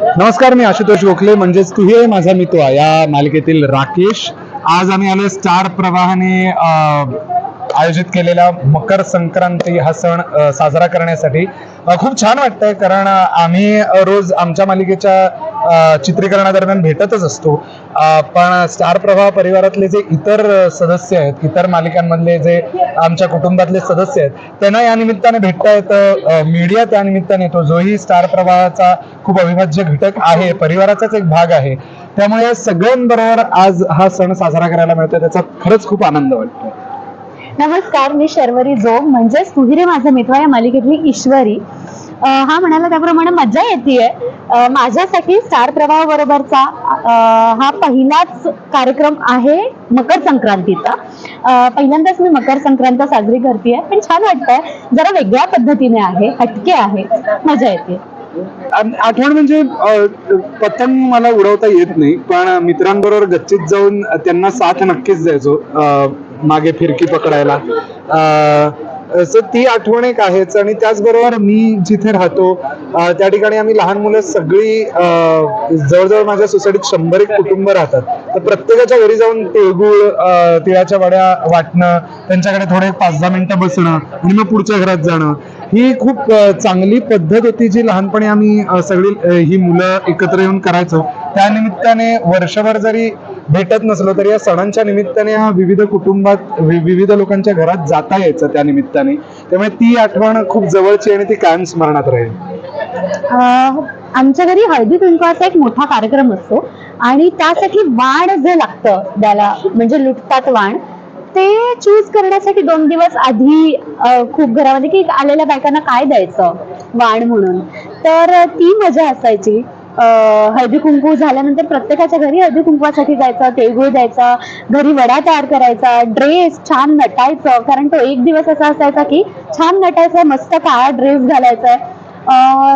नमस्कार मी आशुतोष गोखले. म्हणजेच तू हे माझा मित्र या मालिकेतील राकेश. आज आम्ही आलो स्टार प्रवाहाने आयोजित केलेला मकर संक्रांती हा सण साजरा करण्यासाठी. खूप छान वाटतंय कारण आम्ही रोज आमच्या मालिकेच्या चित्रीकरणादरम्यान भेटतच असतो. पण स्टार प्रवाह परिवारातले जे इतर सदस्य आहेत इतर मालिकांमधले जे आमच्या कुटुंबातले सदस्य आहेत त्यांना या निमित्ताने भेटता येतं. मीडिया त्या निमित्ताने येतो जोही स्टार प्रवाहाचा खूप अविभाज्य घटक आहे परिवाराचाच एक भाग आहे. त्यामुळे सगळ्यांबरोबर आज हा सण साजरा करायला मिळतो त्याचा खरंच खूप आनंद वाटतो नमस्कार मी शर्वरी जोग म्हणजेच तुहिरे माझा मित्र या मालिकेतली ईश्वरी. हा म्हणाला त्याप्रमाणे मजा येते माझ्यासाठी स्टार प्रवाह बरोबरचा हा पहिलाच कार्यक्रम आहे मकर संक्रांतीचा. पहिल्यांदाच मी मकर संक्रांत साजरी करते पण छान वाटतंय. जरा वेगळ्या पद्धतीने आहे हटके आहे. मजा येते. आठवण म्हणजे पतंग मला उडवता येत नाही पण मित्रांबरोबर गच्चीत जाऊन त्यांना साथ नक्कीच द्यायचो मागे फिरकी पकडायला. सो ती आठवण एक आहेच. आणि त्याचबरोबर मी जिथे राहतो त्या ठिकाणी आम्ही लहान मुलं सगळी जवळजवळ माझ्या सोसायटीत शंभर एक कुटुंब राहतात. तर प्रत्येकाच्या घरी जाऊन तिळगुळ तिळाच्या वड्या वाटणं त्यांच्याकडे थोडे पाच दहा मिनिटं बसणं आणि मग पुढच्या घरात जाणं. ही खूप चांगली पद्धत होती जी लहानपणी आम्ही सगळी ही मुलं एकत्र येऊन करायचो. त्या निमित्ताने वर्षभर जरी भेटत नसलो तरी या सणांच्या निमित्ताने हा विविध कुटुंबात विविध लोकांच्या घरात जाता यायचं त्या निमित्ताने. त्यामुळे ती आठवण खूप जवळची आणि ती कायम स्मरणात राहील. आमच्या घरी हळदी कुंकवाचा एक मोठा कार्यक्रम असतो आणि त्यासाठी वाण जे लागतं त्याला म्हणजे लुटतात वाण ते चूज करण्यासाठी दोन दिवस आधी खूप घरामध्ये की आलेल्या बायकांना काय द्यायचं वाण म्हणून. तर ती मजा असायची. हळदी कुंकू झाल्यानंतर प्रत्येकाच्या घरी हळदी कुंकवासाठी जायचं तेळगुळ द्यायचा घरी वडा तयार करायचा ड्रेस छान नटायचं. कारण तो एक दिवस असा असायचा की छान नटायचा मस्त काळा ड्रेस घालायचा.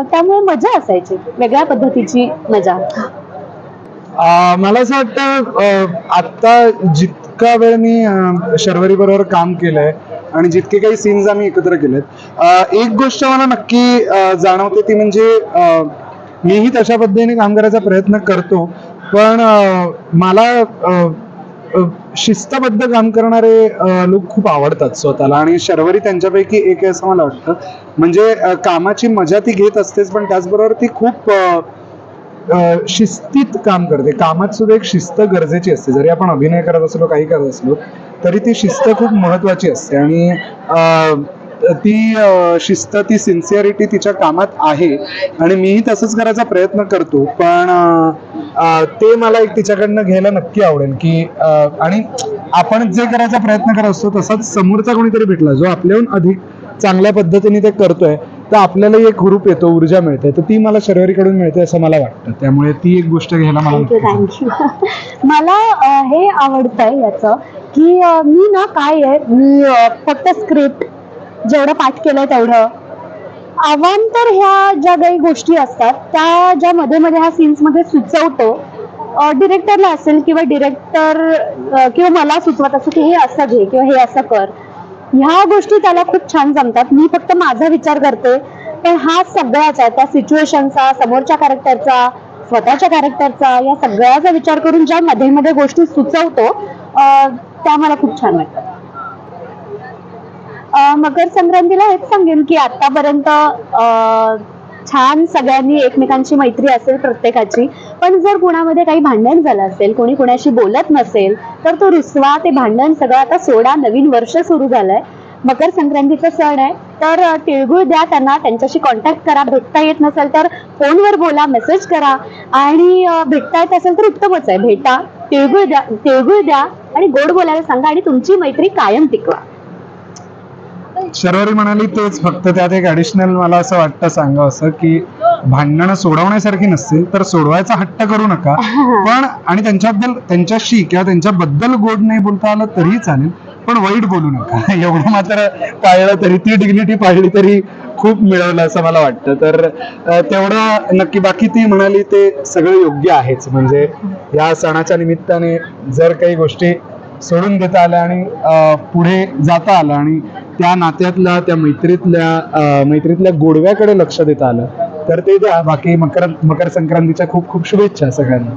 त्यामुळे मजा असायची. वेगळ्या पद्धतीची मजा. मला असं वाटतं आता जितका वेळ मी शर्वरी बरोबर काम केलंय आणि जितके काही सीन्स आम्ही एकत्र केलेत एक गोष्ट मला नक्की जाणवते ती म्हणजे मीही तशा पद्धतीने काम करायचा प्रयत्न करतो. पण मला शिस्तबद्ध काम करणारे लोक खूप आवडतात स्वतःला. आणि शर्वरी त्यांच्यापैकी एक आहे असं मला वाटतं. म्हणजे कामाची मजा ती घेत असतेच पण त्याचबरोबर ती खूप शिस्तीत काम करते. कामात सुद्धा एक शिस्त गरजेची असते. जरी आपण अभिनय करत असलो काही करत असलो तरी ती शिस्त खूप महत्वाची असते. आणि ती शिस्त ती सिन्सिअरिटी तिच्या कामात आहे. आणि मीही तसंच करायचा प्रयत्न करतो. पण ते मला एक तिच्याकडनं घ्यायला नक्की आवडेल की आणि आपण जे करायचा प्रयत्न करत असतो तसाच समोरचा कोणीतरी भेटला जो आपल्याहून अधिक चांगल्या पद्धतीने ते करतोय तर आपल्यालाही एक हुरूप येतो ऊर्जा मिळते. तर ती मला शर्वरीकडून मिळते असं मला वाटतं. त्यामुळे ती एक गोष्ट घ्यायला मला मला हे आवडतंय याचं की मी ना काय आहे मी फक्त स्क्रिप्ट जेवढं पाठ केलंय तेवढं. अवांतर ह्या ज्या काही गोष्टी असतात त्या ज्या मध्ये मध्ये ह्या सीन्समध्ये सुचवतो डिरेक्टरला असेल किंवा डिरेक्टर किंवा मला सुचवत असं की हे असं घे किंवा हे असं कर. ह्या गोष्टी त्याला खूप छान जमतात. मी फक्त माझा विचार करते पण हा सगळ्याचा त्या सिच्युएशनचा समोरच्या कॅरेक्टरचा स्वतःच्या कॅरेक्टरचा या सगळ्याचा विचार करून ज्या मध्ये मध्ये गोष्टी सुचवतो त्या मला खूप छान वाटतात. मकर संक्रांतीला हेच सांगेन की आतापर्यंत छान सगळ्यांनी एकमेकांची मैत्री असेल प्रत्येकाची. पण जर कुणामध्ये काही भांडण झालं असेल कोणी कुणाशी बोलत नसेल तर तो रुसवा ते भांडण सगळं आता सोडा नवीन वर्ष सुरू झालंय. मकर संक्रांतीचा सण आहे तर तिळगुळ द्या त्यांना त्यांच्याशी कॉन्टॅक्ट करा. भेटता येत नसेल तर फोनवर बोला मेसेज करा. आणि भेटता येत असेल तर उत्तमच आहे. भेटा तिळगुळ द्या तिळगुळ द्या आणि गोड बोलायला सांगा आणि तुमची मैत्री कायम टिकवा. शर्वरी म्हणाली तेच फक्त त्यात एक ऍडिशनल मला असं वाटतं सांगावं असं की भांडणं सोडवण्यासारखी नसतील तर सोडवायचा हट्ट करू नका. पण आणि त्यांच्याबद्दल त्यांच्याशी किंवा त्यांच्याबद्दल गोड नाही बोलता आलं तरीही चालेल पण वाईट बोलू नका. एवढं मात्र पाळलं तरी ती डिग्निटी पाळली तरी खूप मिळवलं असं मला वाटतं. तर तेवढं नक्की बाकी ती म्हणाली ते सगळं योग्य आहेच. म्हणजे या सणाच्या निमित्ताने जर काही गोष्टी सोडून देता आल्या आणि पुढे जाता आलं आणि त्या नात्यातल्या त्या मैत्रीतल्या मैत्रीतल्या गोडव्याकडे लक्ष देता आलं. तर ते द्या. बाकी मकर मकर संक्रांतीच्या खूप खूप शुभेच्छा सगळ्यांना.